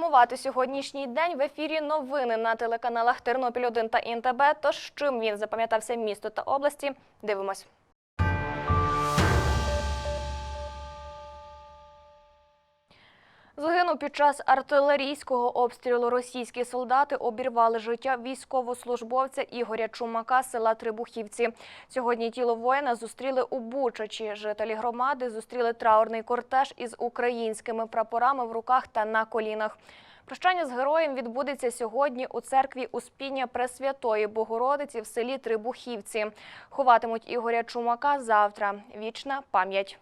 підсумувати сьогоднішній день в ефірі новини на телеканалах Тернопіль 1 та ІНТБ. Тож чим він запам'ятався місто та області? Дивимось. Загинув під час артилерійського обстрілу російські солдати обірвали життя військовослужбовця Ігоря Чумака села Трибухівці. Сьогодні тіло воїна зустріли у Бучачі. Жителі громади зустріли траурний кортеж із українськими прапорами в руках та на колінах. Прощання з героєм відбудеться сьогодні у церкві Успіння Пресвятої Богородиці в селі Трибухівці. Ховатимуть Ігоря Чумака завтра. Вічна пам'ять.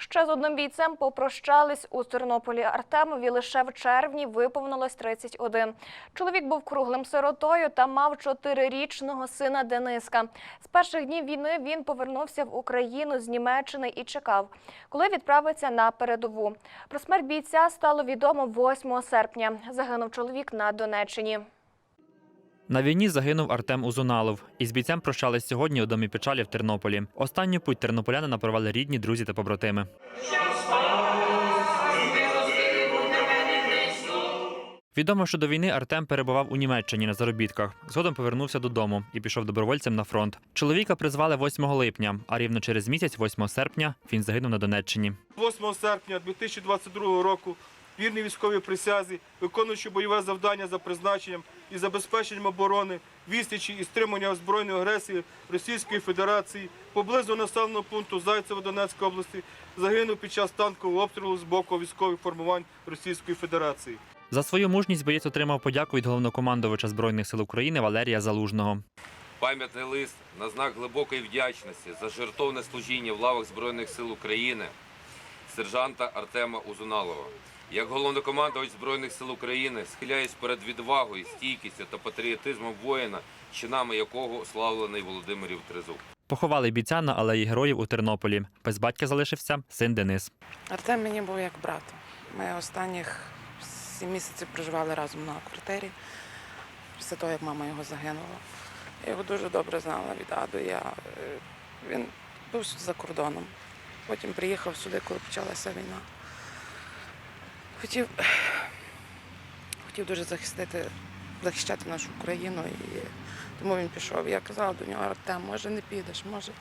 Ще з одним бійцем попрощались у Тернополі. Артемові лише в червні виповнилось 31. Чоловік був круглим сиротою та мав чотирирічного сина Дениска. З перших днів війни він повернувся в Україну з Німеччини і чекав, коли відправиться на передову. Про смерть бійця стало відомо 8 серпня. Загинув чоловік на Донеччині. На війні загинув Артем Узуналов. Із бійцем прощались сьогодні у домі печалі в Тернополі. Останню путь тернополянина провели рідні, друзі та побратими. Відомо, що до війни Артем перебував у Німеччині на заробітках. Згодом повернувся додому і пішов добровольцем на фронт. Чоловіка призвали 8 липня, а рівно через місяць, 8 серпня, він загинув на Донеччині. 8 серпня 2022 року вірний військовій присязі, виконуючи бойове завдання за призначенням і забезпеченням оборони, відсічі і стримання збройної агресії Російської Федерації поблизу населеного пункту Зайцево Донецької області загинув під час танкового обстрілу з боку військових формувань Російської Федерації. За свою мужність боєць отримав подяку від головнокомандувача Збройних сил України Валерія Залужного. Пам'ятний лист на знак глибокої вдячності за жертовне служіння в лавах Збройних сил України сержанта Артема Узуналова. Як головнокомандувач Збройних сил України схиляюсь перед відвагою, стійкістю та патріотизмом воїна, чинами якого славлений Володимирів Тризуб. Поховали бійця на алеї героїв у Тернополі. Без батька залишився син Денис. Артем мені був як брат. Ми останніх сім місяців проживали разом на квартирі. Після того, як мама його загинула. Я його дуже добре знала від А до Я. Е, Він був за кордоном. Потім приїхав сюди, коли почалася війна. Хотів, хотів дуже захистити, захищати нашу Україну. І тому він пішов. Я казала до нього, Артем, може не підеш, може,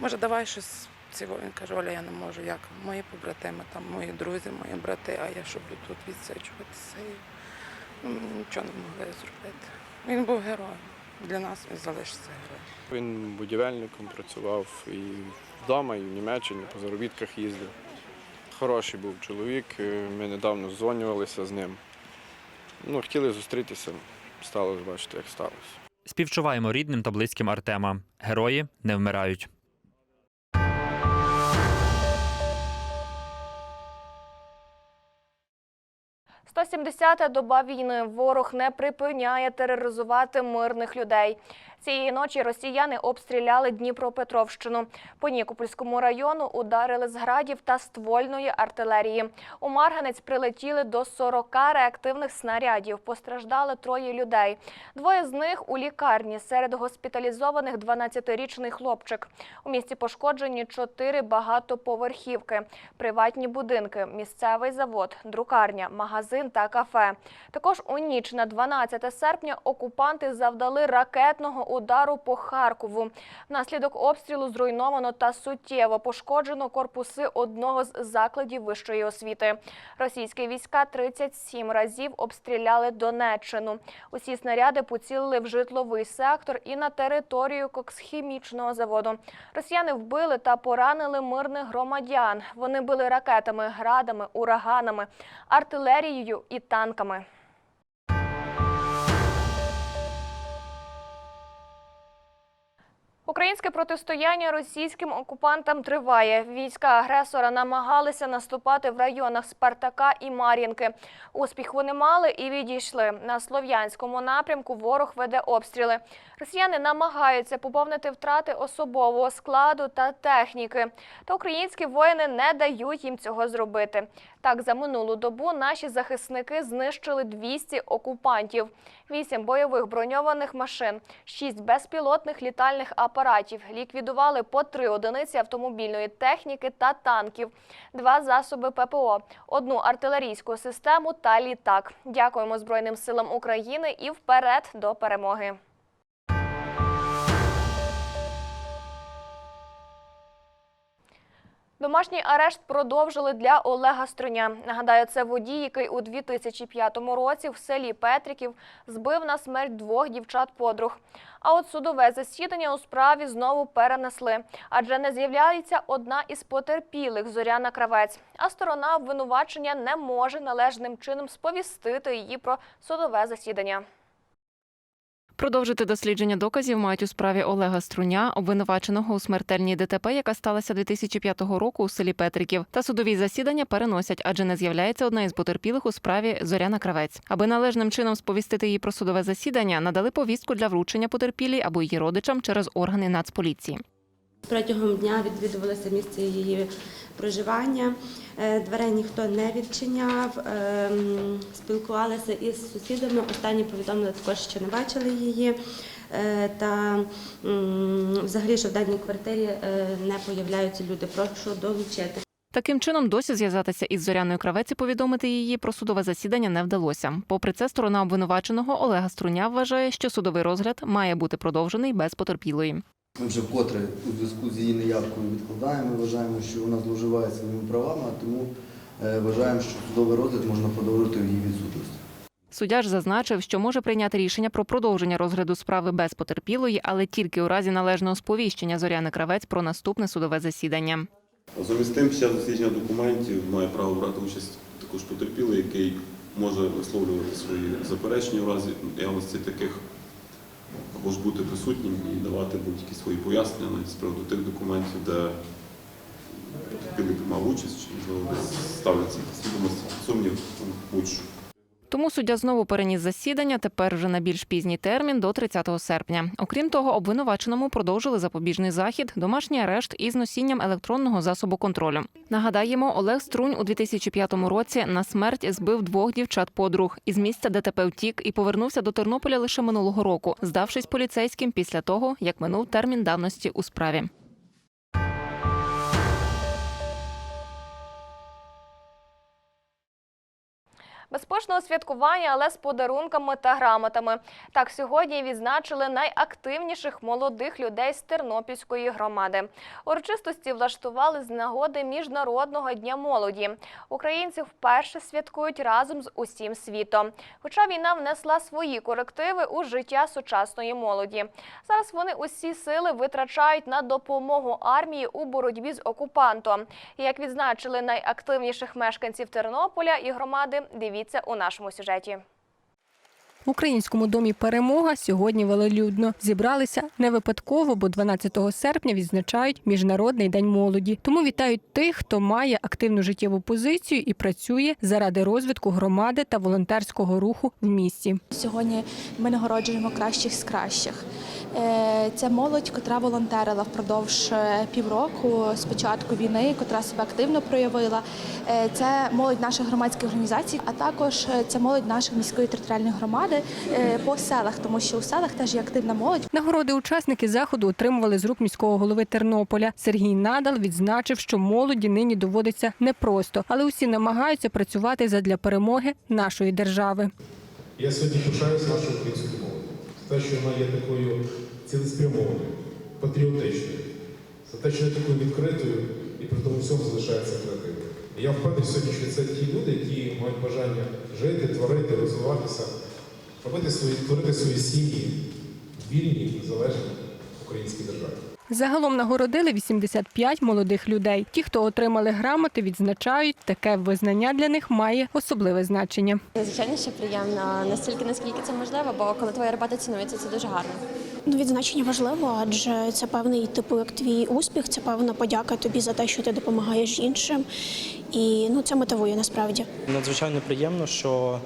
може давай щось цього. Він каже, Оля, я не можу. Як? Мої побратими, там, мої друзі, мої брати, а я що буду тут відсиджуватися. І ну, нічого не могли зробити. Він був героєм. Для нас він залишиться героєм. Він будівельником працював і вдома, і в Німеччині по заробітках їздив. Хороший був чоловік. е, Ми недавно дзвонювалися з ним. Ну, хотіли зустрітися, сталося, бачите, як сталося. Співчуваємо рідним та близьким Артема. Герої не вмирають. – 170-та доба війни. Ворог не припиняє тероризувати мирних людей. Цієї ночі росіяни обстріляли Дніпропетровщину. По Нікопольському району ударили з градів та ствольної артилерії. У Марганець прилетіли до 40 реактивних снарядів. Постраждали троє людей. Двоє з них у лікарні. Серед госпіталізованих 12-річний хлопчик. У місті пошкоджені чотири багатоповерхівки, приватні будинки, місцевий завод, друкарня, магазин та кафе. Також у ніч на 12 серпня окупанти завдали ракетного удару по Харкову. Внаслідок обстрілу зруйновано та суттєво пошкоджено корпуси одного з закладів вищої освіти. Російські війська 37 разів обстріляли Донеччину. Усі снаряди поцілили в житловий сектор і на територію коксхімічного заводу. Росіяни вбили та поранили мирних громадян. Вони били ракетами, градами, ураганами, артилерією і танками. Українське протистояння російським окупантам триває. Війська агресора намагалися наступати в районах Спартака і Мар'їнки. Успіх вони мали і відійшли. На слов'янському напрямку ворог веде обстріли. Росіяни намагаються поповнити втрати особового складу та техніки. Та українські воїни не дають їм цього зробити. Так, за минулу добу наші захисники знищили 200 окупантів, 8 бойових броньованих машин, 6 безпілотних літальних апаратів, ліквідували по 3 одиниці автомобільної техніки та танків, 2 засоби ППО, одну артилерійську систему та літак. Дякуємо Збройним силам України і вперед до перемоги. Домашній арешт продовжили для Олега Струня. Нагадаю, це водій, який у 2005 році в селі Петриків збив на смерть двох дівчат-подруг. А от судове засідання у справі знову перенесли, адже не з'являється одна із потерпілих Зоряна Кравець. А сторона обвинувачення не може належним чином сповістити її про судове засідання. Продовжити дослідження доказів мають у справі Олега Струня, обвинуваченого у смертельній ДТП, яка сталася 2005 року у селі Петриків. Та судові засідання переносять, адже не з'являється одна із потерпілих у справі Зоряна Кравець. Аби належним чином сповістити її про судове засідання, надали повістку для вручення потерпілій або її родичам через органи Нацполіції. Протягом дня відвідувалося місце її проживання. Е, Дверей ніхто не відчиняв. ем, Спілкувалися із сусідами. Останні повідомили також, що не бачили її. Е, Та взагалі, що в даній квартирі е, не появляються люди. Прошу долучити. Таким чином, досі зв'язатися із Зоряною Кравець і повідомити її про судове засідання не вдалося. Попри це, сторона обвинуваченого Олега Струня вважає, що судовий розгляд має бути продовжений без потерпілої. Ми вже вкотре у зв'язку з її неявкою відкладаємо. Ми вважаємо, що вона зловживає своїми правами, а тому е, вважаємо, що судовий розгляд можна продовжити в її відсутності. Суддя ж зазначив, що може прийняти рішення про продовження розгляду справи без потерпілої, але тільки у разі належного сповіщення Зоряни Кравець про наступне судове засідання. Із тим, під час дослідження документів має право брати участь також потерпілий, який може висловлювати свої заперечення в разі наявності таких, або ж бути присутнім і давати будь-які свої пояснення навіть з приводу тих документів, де приймав участь, чи ставляться сумнів, будь-що. Тому суддя знову переніс засідання, тепер вже на більш пізній термін до 30 серпня. Окрім того, обвинуваченому продовжили запобіжний захід, домашній арешт із носінням електронного засобу контролю. Нагадаємо, Олег Струнь у 2005 році на смерть збив двох дівчат-подруг. Із місця ДТП втік і повернувся до Тернополя лише минулого року, здавшись поліцейським після того, як минув термін давності у справі. Безпечного святкування, але з подарунками та грамотами. Так сьогодні відзначили найактивніших молодих людей з Тернопільської громади. Урочистості влаштували з нагоди Міжнародного дня молоді. Українці вперше святкують разом з усім світом. Хоча війна внесла свої корективи у життя сучасної молоді. Зараз вони усі сили витрачають на допомогу армії у боротьбі з окупантом. Як відзначили найактивніших мешканців Тернополя і громади, дивіться у нашому сюжеті. В українському домі Перемога сьогодні велолюдно. Зібралися не випадково, бо 12 серпня відзначають Міжнародний день молоді. Тому вітають тих, хто має активну життєву позицію і працює заради розвитку громади та волонтерського руху в місті. Сьогодні ми нагороджуємо кращих з кращих. Це молодь, котра волонтерила впродовж е, півроку з початку війни, котра себе активно проявила. Е, Це молодь наших громадських організацій, а також це молодь нашої міської територіальної громади е, по селах, тому що у селах теж є активна молодь. Нагороди учасники заходу отримували з рук міського голови Тернополя. Сергій Надал відзначив, що молоді нині доводиться непросто, але усі намагаються працювати задля перемоги нашої держави. Я сьогодні пишаюся нашою українською мовою. Те, що вона є такою цілеспрямованою, патріотичною, за те, що є такою відкритою і при тому всьому залишається креативною. Я впевнений сьогодні, що це ті люди, які мають бажання жити, творити, розвиватися, робити свої, творити свої сім'ї вільні, незалежні українській державі. Загалом нагородили 85 молодих людей. Ті, хто отримали грамоти, відзначають, таке визнання для них має особливе значення. Звичайно, що приємно настільки, наскільки це можливо, бо коли твоя робота цінується, це дуже гарно. Ну, відзначення важливо, адже це певний типу як твій успіх, це певна подяка тобі за те, що ти допомагаєш іншим. І ну це мотивує насправді. Надзвичайно приємно, що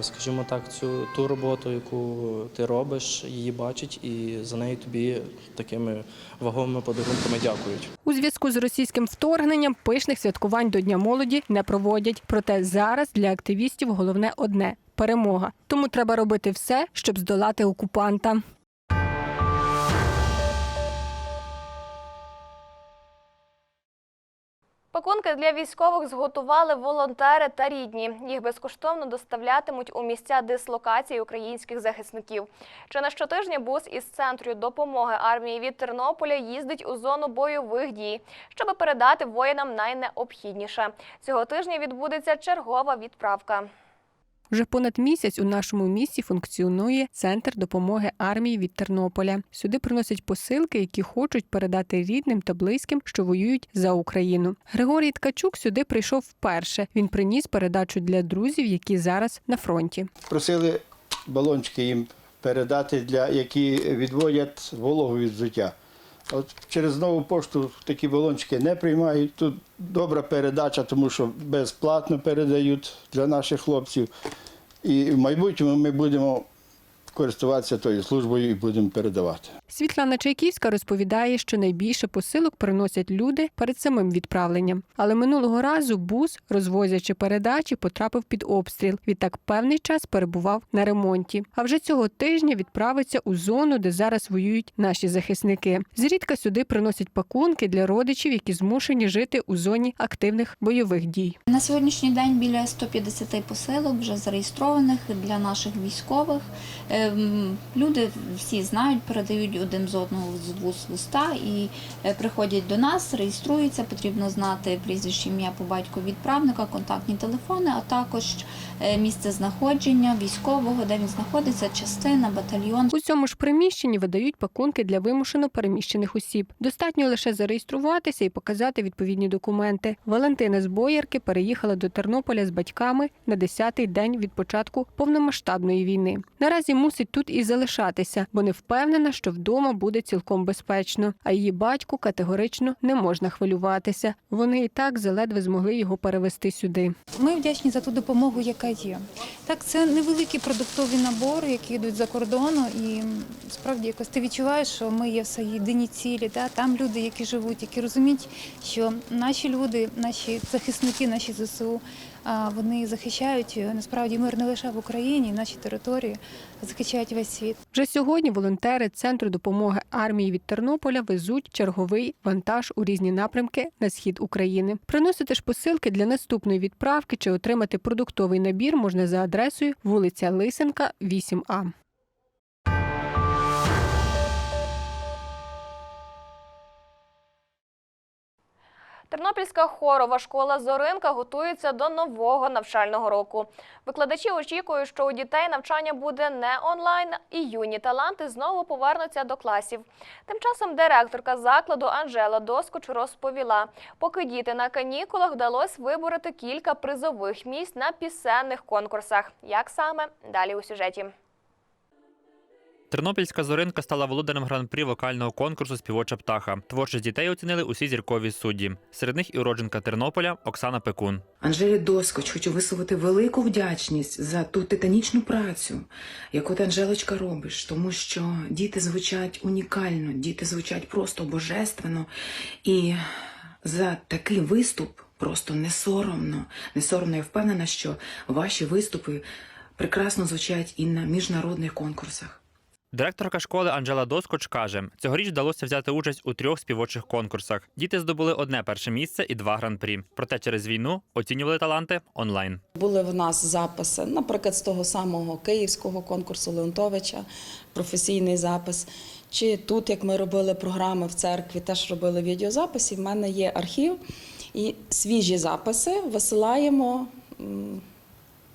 скажімо так, цю ту роботу, яку ти робиш, її бачать, і за неї тобі такими вагомими подарунками дякують. У зв'язку з російським вторгненням пишних святкувань до Дня молоді не проводять. Проте зараз для активістів головне одне перемога. Тому треба робити все, щоб здолати окупанта. Пакунки для військових зготували волонтери та рідні. Їх безкоштовно доставлятимуть у місця дислокації українських захисників. Чи на щотижня бус із центру допомоги армії від Тернополя їздить у зону бойових дій, щоб передати воїнам найнеобхідніше. Цього тижня відбудеться чергова відправка. Вже понад місяць у нашому місті функціонує центр допомоги армії від Тернополя. Сюди приносять посилки, які хочуть передати рідним та близьким, що воюють за Україну. Григорій Ткачук сюди прийшов вперше. Він приніс передачу для друзів, які зараз на фронті. Просили балончики їм передати, для які відводять вологу від взуття. От через нову пошту такі балончики не приймають. Тут добра передача, тому що безплатно передають для наших хлопців. І в майбутньому ми будемо користуватися тою службою і будемо передавати. Світлана Чайківська розповідає, що найбільше посилок приносять люди перед самим відправленням. Але минулого разу бус, розвозячи передачі, потрапив під обстріл. Відтак певний час перебував на ремонті. А вже цього тижня відправиться у зону, де зараз воюють наші захисники. Зрідка сюди приносять пакунки для родичів, які змушені жити у зоні активних бойових дій. На сьогоднішній день біля 150 посилок вже зареєстрованих для наших військових. Люди всі знають, передають один з одного з вуст в уста і е, приходять до нас, реєструються. Потрібно знати прізвище, ім'я по батьку відправника, контактні телефони, а також е, місце знаходження військового, де він знаходиться, частина, батальйон. У цьому ж приміщенні видають пакунки для вимушено переміщених осіб. Достатньо лише зареєструватися і показати відповідні документи. Валентина з Боярки переїхала до Тернополя з батьками на 10-й день від початку повномасштабної війни. Наразі мусить тут і залишатися, бо не впевнена, що вдома буде цілком безпечно. А її батьку категорично не можна хвилюватися. Вони і так заледве змогли його перевести сюди. Ми вдячні за ту допомогу, яка є. Так, це невеликі продуктові набори, які йдуть за кордону, і справді якось ти відчуваєш, що ми є все єдині цілі. Та? Там люди, які живуть, які розуміють, що наші люди, наші захисники, наші ЗСУ, вони захищають е, насправді мир не лише в Україні, наші території, захищають весь світ. Вже сьогодні волонтери центру допомоги армії від Тернополя везуть черговий вантаж у різні напрямки на схід України. Приносити ж посилки для наступної відправки чи отримати продуктовий набір можна за адресою вулиця Лисенка, 8А. Тернопільська хорова школа Зоринка готується до нового навчального року. Викладачі очікують, що у дітей навчання буде не онлайн, і юні таланти знову повернуться до класів. Тим часом директорка закладу Анжела Доскоч розповіла, поки діти на канікулах вдалося вибороти кілька призових місць на пісенних конкурсах. Як саме далі у сюжеті? Тернопільська зоринка стала володарем гран-прі вокального конкурсу Співоча птаха. Творчість дітей оцінили усі зіркові судді. Серед них і уродженка Тернополя Оксана Пекун. Анжелі Доскоч хочу висловити велику вдячність за ту титанічну працю, яку ти, Анжелочка, робиш, тому що діти звучать унікально, діти звучать просто божественно. І за такий виступ просто не соромно. Не соромно, я впевнена, що ваші виступи прекрасно звучать і на міжнародних конкурсах. Директорка школи Анжела Доскоч каже, цьогоріч вдалося взяти участь у трьох співочих конкурсах. Діти здобули одне перше місце і два гран-прі. Проте через війну оцінювали таланти онлайн. Були в нас записи, наприклад, з того самого київського конкурсу Леонтовича, професійний запис. Чи тут, як ми робили програми в церкві, теж робили відеозаписи. В мене є архів і свіжі записи висилаємо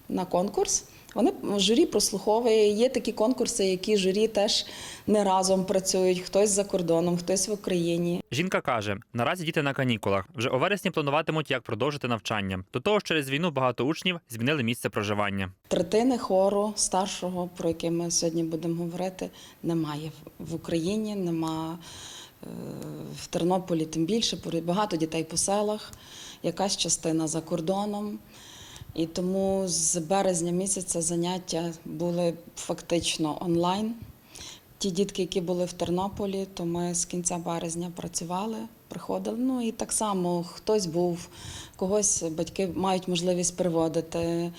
на конкурс. Вони журі прослуховує. Є такі конкурси, які журі теж не разом працюють. Хтось за кордоном, хтось в Україні. Жінка каже, наразі діти на канікулах. Вже у вересні плануватимуть, як продовжити навчання. До того ж, через війну багато учнів змінили місце проживання. Третини хору старшого, про яке ми сьогодні будемо говорити, немає в Україні, нема е, в Тернополі, тим більше багато дітей по селах, якась частина за кордоном. І тому з березня місяця заняття були фактично онлайн. Ті дітки, які були в Тернополі, то ми з кінця березня працювали, приходили. Ну і так само хтось був, когось батьки мають можливість приводити,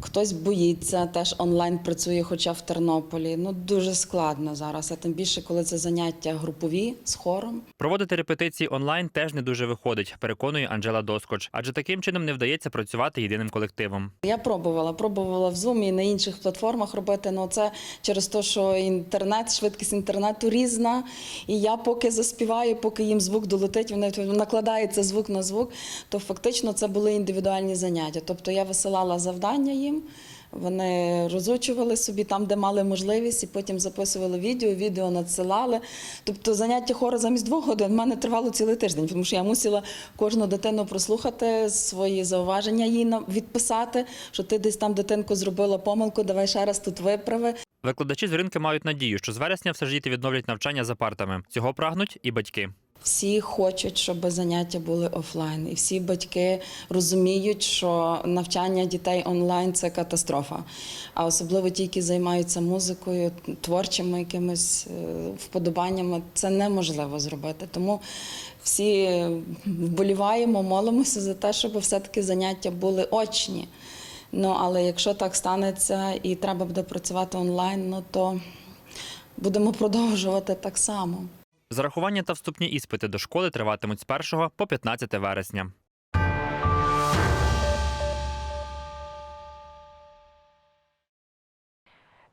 хтось боїться, теж онлайн працює, хоча в Тернополі. Ну дуже складно зараз, а тим більше, коли це заняття групові з хором. Проводити репетиції онлайн теж не дуже виходить, переконує Анжела Доскоч, адже таким чином не вдається працювати єдиним колективом. Я пробувала, пробувала в Zoom і на інших платформах робити. але це через те, що інтернет, швидкість інтернету різна. І я поки заспіваю, поки їм звук долетить, вони накладається звук на звук, то фактично це були індивідуальні заняття. Тобто я висилала завдання їм. Вони розучували собі там, де мали можливість, і потім записували відео, відео надсилали. Тобто заняття хору замість двох годин в мене тривало цілий тиждень, тому що я мусила кожну дитину прослухати, свої зауваження їй відписати, що ти десь там дитинку зробила помилку, давай ще раз тут виправи. Викладачі з ринки мають надію, що з вересня все ж діти відновлять навчання за партами. Цього прагнуть і батьки. Всі хочуть, щоб заняття були офлайн, і всі батьки розуміють, що навчання дітей онлайн це катастрофа. А особливо ті, які займаються музикою, творчими якимись е, вподобаннями, це неможливо зробити. Тому всі вболіваємо, молимося за те, щоб все-таки заняття були очні. Ну але якщо так станеться і треба буде працювати онлайн, ну то будемо продовжувати так само. Зарахування та вступні іспити до школи триватимуть з 1 по 15 вересня.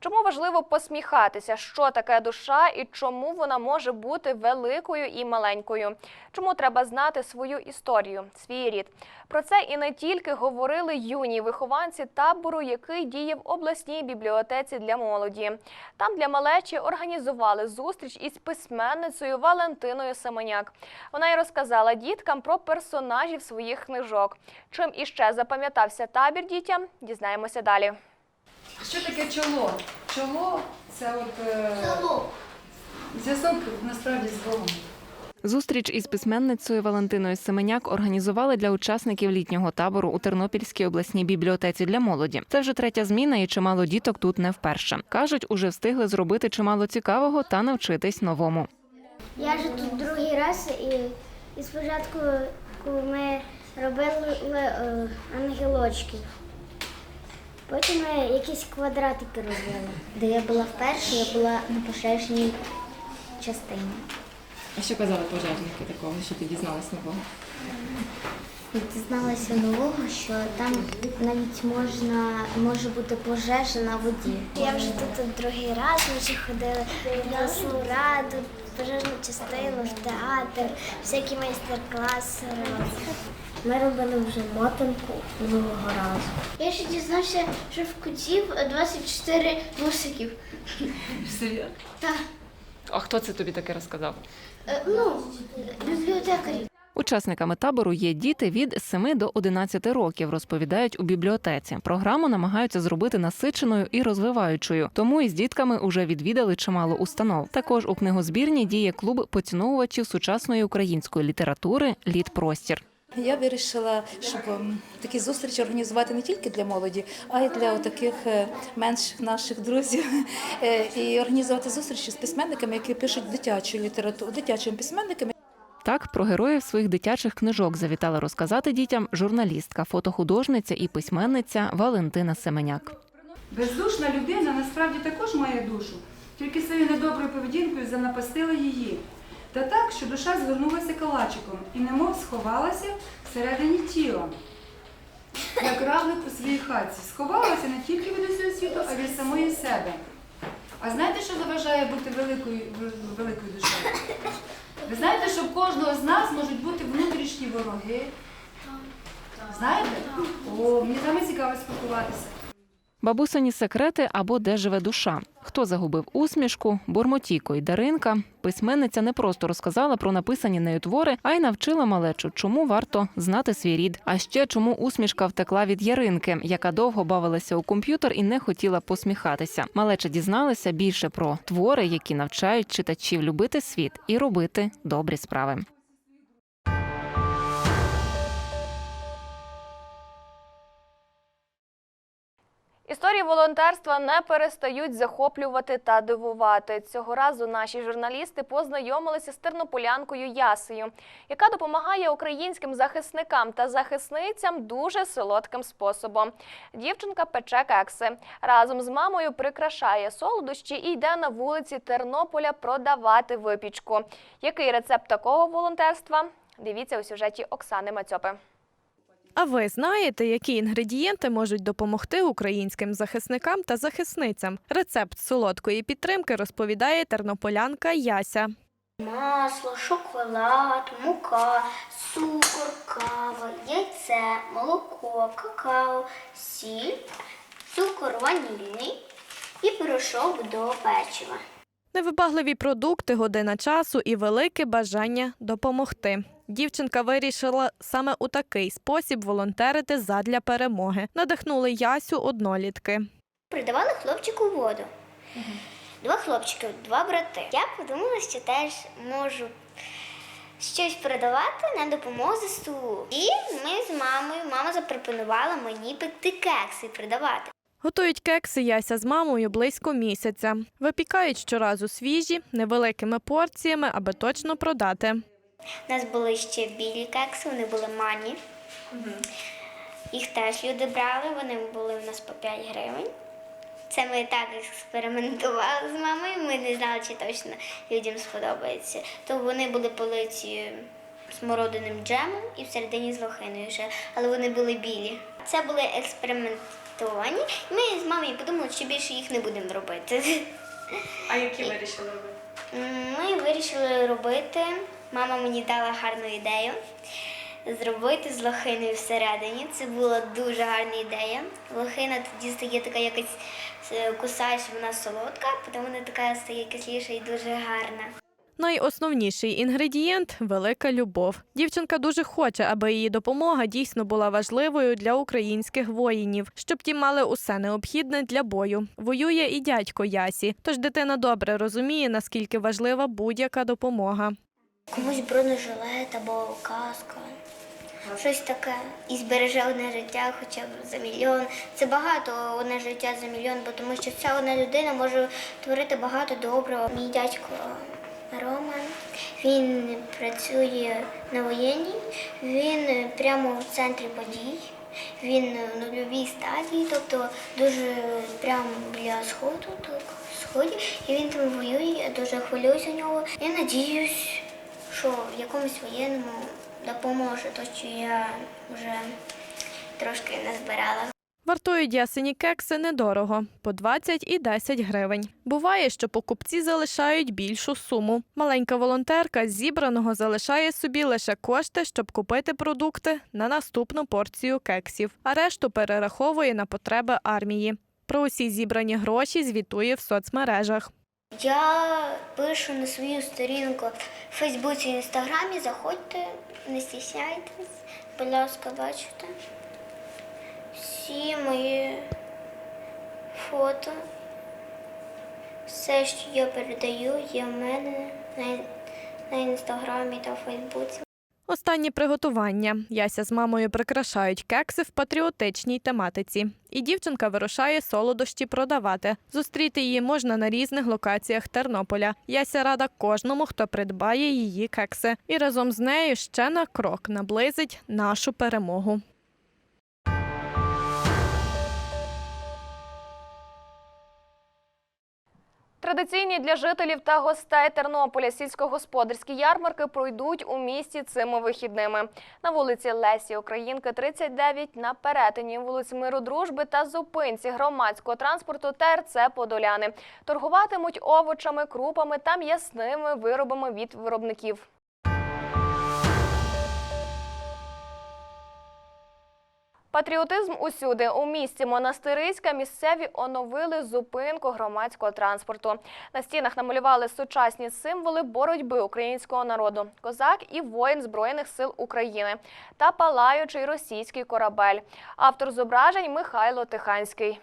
Чому важливо посміхатися? Що таке душа і чому вона може бути великою і маленькою? Чому треба знати свою історію, свій рід? Про це і не тільки говорили юні вихованці табору, який діє в обласній бібліотеці для молоді. Там для малечі організували зустріч із письменницею Валентиною Семеняк. Вона й розказала діткам про персонажів своїх книжок. Чим іще запам'ятався табір дітям, дізнаємося далі. Що таке чоло? Чоло це от е, зв'язок насправді з Богом. Зустріч із письменницею Валентиною Семеняк організували для учасників літнього табору у Тернопільській обласній бібліотеці для молоді. Це вже третя зміна, і чимало діток тут не вперше. кажуть, уже встигли зробити чимало цікавого та навчитись новому. Я вже тут другий раз і, і спочатку ми робили е, ангелочки. Потім ми якісь квадратики робили. Де я була вперше, я була на пожежній частині. А що казали пожежники такого, що ти дізналась нового? І Дізналася нового, що там навіть можна може бути пожежа на воді. Я вже тут другий раз ми вже ходили в обласну раду, пожежну частину, в театр, всякі майстер-класи. Ми робили вже мотанку минулого разу. Я ще дізнався, що в котів 24 вусиків. Серйозно? Так, А хто це тобі таке розказав? е, ну, бібліотекарі. Учасниками табору є діти від 7 до 11 років, розповідають у бібліотеці. Програму намагаються зробити насиченою і розвиваючою, тому із дітками уже відвідали чимало установ. Також у книгозбірні діє клуб поціновувачів сучасної української літератури Літпростір. Я вирішила, щоб такі зустрічі організувати не тільки для молоді, а й для таких менших наших друзів. Е, І організувати зустрічі з письменниками, які пишуть дитячу літературу, дитячими письменниками. Так про героїв своїх дитячих книжок завітала розказати дітям журналістка, фотохудожниця і письменниця Валентина Семеняк. Бездушна людина насправді також має душу, тільки своєю недоброю поведінкою занапастила її. Та так, що душа звернулася калачиком і немов сховалася всередині тіла. Як равлик у своїй хатці. Сховалася не тільки від усього світу, а від самої себе. А знаєте, що заважає бути великою, великою душею? Ви знаєте, що в кожного з нас можуть бути внутрішні вороги? Знаєте? О, мені вами цікаво спілкуватися. Бабусині секрети або де живе душа. Хто загубив усмішку, Бормотійко і Даринка. Письменниця не просто розказала про написані нею твори, а й навчила малечу, чому варто знати свій рід. А ще чому усмішка втекла від Яринки, яка довго бавилася у комп'ютер і не хотіла посміхатися. Малеча дізналася більше про твори, які навчають читачів любити світ і робити добрі справи. Історії волонтерства не перестають захоплювати та дивувати. Цього разу наші журналісти познайомилися з тернополянкою Ясею, яка допомагає українським захисникам та захисницям дуже солодким способом. Дівчинка пече кекси. Разом з мамою прикрашає солодощі і йде на вулиці Тернополя продавати випічку. Який рецепт такого волонтерства? Дивіться у сюжеті Оксани Мацьопи. А ви знаєте, які інгредієнти можуть допомогти українським захисникам та захисницям? Рецепт солодкої підтримки розповідає тернополянка Яся. Масло, шоколад, мука, цукор, кава, яйце, молоко, какао, сіль, цукор ванільний і порошок до печива. Невибагливі продукти, година часу і велике бажання допомогти. Дівчинка вирішила саме у такий спосіб волонтерити задля перемоги. Надихнули Ясю однолітки. Придавали хлопчику воду. Два хлопчики, два брати. Я подумала, що теж можу щось передавати на допомогу ЗСУ. І ми з мамою, мама запропонувала мені пекти кекси і продавати. Готують кекси Яся з мамою близько місяця. Випікають щоразу свіжі, невеликими порціями, аби точно продати. У нас були ще білі кекси, вони були мані. Їх теж люди брали, вони були у нас по 5 гривень. Це ми так експериментували з мамою, ми не знали, чи точно людям сподобається. То вони були политі смородиним джемом і всередині з лохиною ще, але вони були білі. Це були експериментовані. і Ми з мамою подумали, що більше їх не будемо робити. А які вирішили ви? Ми вирішили робити. Мама мені дала гарну ідею зробити з лохиною всередині. Це була дуже гарна ідея. Лохина тоді стає така якась е, кусаєш, вона солодка, потім вона така стає кисліша і дуже гарна. Найосновніший інгредієнт велика любов. Дівчинка дуже хоче, аби її допомога дійсно була важливою для українських воїнів, щоб ті мали усе необхідне для бою. Воює і дядько Ясі, тож дитина добре розуміє, наскільки важлива будь-яка допомога. Комусь бронежилет або каска. Щось таке. І збереже одне життя хоча б за мільйон. Це багато одне життя за мільйон, бо тому що ця одна людина може творити багато доброго. Мій дядько Роман, він працює на воєнній, він прямо в центрі подій. Він в нульовій стадії, тобто дуже прямо біля сходу, так, сході, і він там воює, я дуже хвилююся за нього. Я надіюсь, що в якомусь воєнному допоможе то, що я вже трошки назбирала. Вартують ясені кекси недорого по 20 і 10 гривень. Буває, що покупці залишають більшу суму. Маленька волонтерка з зібраного залишає собі лише кошти, щоб купити продукти на наступну порцію кексів, а решту перераховує на потреби армії. Про усі зібрані гроші звітує в соцмережах. Я пишу на свою сторінку в Фейсбуці і Інстаграмі. Заходьте, не стісняйтесь, будь ласка, бачите. Всі мої фото, все, що я передаю, є в мене на, інстаграмі та Фейсбуці. Останні приготування. Яся з мамою прикрашають кекси в патріотичній тематиці. І дівчинка вирушає солодощі продавати. Зустріти її можна на різних локаціях Тернополя. Яся рада кожному, хто придбає її кекси. І разом з нею ще на крок наблизить нашу перемогу. Традиційні для жителів та гостей Тернополя сільськогосподарські ярмарки пройдуть у місті цими вихідними. На вулиці Лесі Українки, 39, на перетині вулиць Миру Дружби та зупинці громадського транспорту ТРЦ Подоляни. Торгуватимуть овочами, крупами та м'ясними виробами від виробників. Патріотизм усюди у місті Монастириська місцеві оновили зупинку громадського транспорту. На стінах намалювали сучасні символи боротьби українського народу: козак і воїн збройних сил України та палаючий російський корабель. Автор зображень Михайло Тиханський.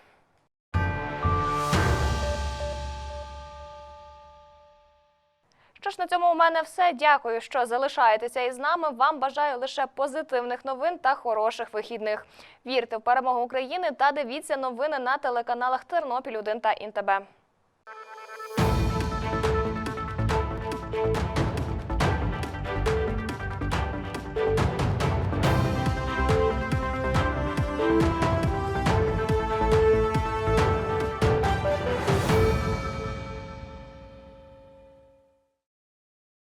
Що ж на цьому у мене все. Дякую, що залишаєтеся із нами. Вам бажаю лише позитивних новин та хороших вихідних. Вірте в перемогу України та дивіться новини на телеканалах Тернопіль 1 та Інтебе.